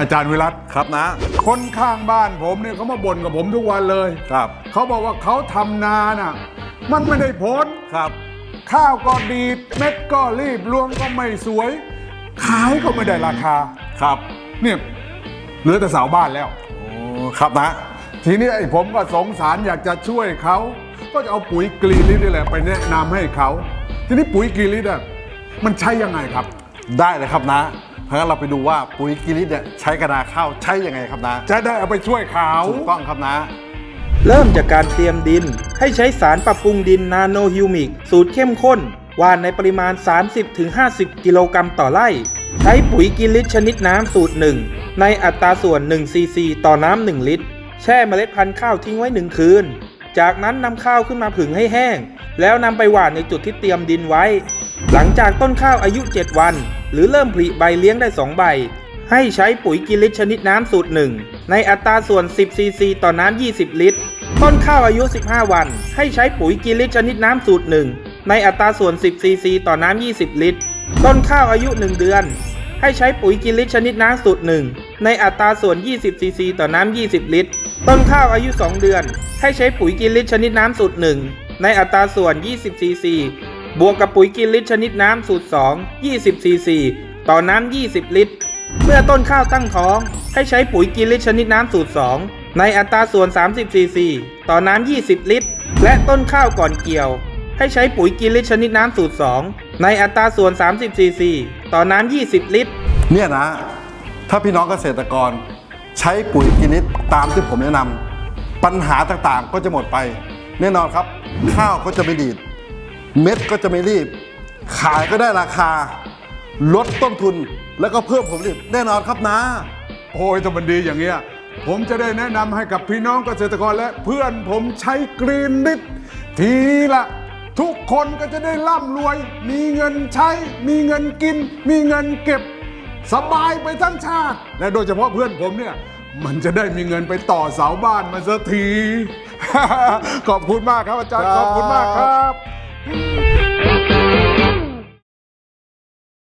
อาจารย์วิรัตครับนะ คนข้างบ้านผมเนี่ยเขามาบ่นกับผมทุกวันเลยครับเขาบอกว่าเขาทำนาน่ะ มันไม่ได้ผล ครับ ข้าวก็ดีดเม็ดก็รีบรวงก็ไม่สวย ขายก็ไม่ได้ราคา ครับเนี่ยเหลือแต่เสาบ้านแล้ว โอ้ครับนะ ทีนี้ไอ้ผมก็สงสารอยากจะช่วยเขา ก็จะเอาปุ๋ยกรีลิตนี่แหละไปแนะนำให้เขา ทีนี้ปุ๋ยกรีลิตอะมันใช้ยังไงครับ ได้เลยครับนะ เพราะงั้นเราไปดูว่าปุ๋ยกิริตเนี่ยใช้กระนาข้าวใช้ยังไงครับนะจะได้เอาไปช่วยเขาถูกต้องครับนะ เริ่มจากการเตรียมดิน ให้ใช้สารปรับปรุงดินนาโนฮิวมิก สูตรเข้มข้นหว่านในปริมาณ 30-50 กิโลกรัมต่อไร่ ใช้ปุ๋ยกินลิตรชนิดน้ำสูตร1ในอัตราส่วน1ซีซีต่อน้ำ1ลิตร แช่เมล็ดพันธุ์ข้าวทิ้งไว้1คืน จากนั้นนำข้าวขึ้นมาผึ่งให้แห้ง แล้วนำไปหว่านในจุดที่เตรียมดินไว้ หลังจากต้นข้าวอายุ 7 วัน หรือเริ่มผลิใบเลี้ยงได้ 2 ใบ ให้ใช้ปุ๋ยกินลิตชนิดน้ำสูตร1ในอัตราส่วน 10 ซีซีต่อน้ำ 20 ลิตร ต้นข้าวอายุ 15 วัน ให้ใช้ปุ๋ยกินลิตชนิดน้ำสูตร1ในอัตราส่วน 10 ซีซีต่อน้ำ 20 ลิตร ต้นข้าวอายุ 1 เดือน ให้ใช้ปุ๋ยกินลิตชนิดน้ำสูตร1ในอัตราส่วน 20 ซีซีต่อน้ำ 20 ลิตร ต้นข้าวอายุ 2 เดือน ให้ใช้ปุ๋ยกินลิตชนิดน้ำสูตร1ในอัตราส่วน 20 ซีซี บวกกับปุ๋ยกินลิตรชนิดน้ำสูตร 2 20ซีซีต่อน้ำ 20 ลิตร เมื่อต้นข้าวตั้งท้อง ให้ใช้ปุ๋ยกินลิตรชนิดน้ำสูตร 2 ในอัตราส่วน 30ซีซีต่อน้ำ 20 ลิตร และต้นข้าวก่อนเกี่ยว ให้ใช้ปุ๋ยกินลิตรชนิดน้ำสูตร 2 ในอัตราส่วน 30ซีซีต่อน้ำ 20 ลิตร เนี่ยนะ ถ้าพี่น้องเกษตรกร ใช้ปุ๋ยกินิตตามที่ผมแนะนำปัญหาต่างๆก็จะหมดไป แน่นอนครับ ข้าวก็จะไม่ดีด เม็ดก็จะไม่รีบ ขายก็ได้ราคา ลดต้นทุนแล้วก็เพิ่มผลผลิตแน่นอนครับนะ โอ้ยถ้ามันดีอย่างเงี้ย ผมจะได้แนะนำให้กับพี่น้องเกษตรกรและเพื่อนผมใช้กรีนนิดทีนี้ละทุกคนก็จะได้ร่ำรวย มีเงินใช้ มีเงินกิน มีเงินเก็บ สบายไปทั้งชาติ และโดยเฉพาะเพื่อนผมเนี่ย มันจะได้มีเงินไปต่อเสาบ้านมันสักที ขอบคุณมากครับอาจารย์ ขอบคุณมากครับ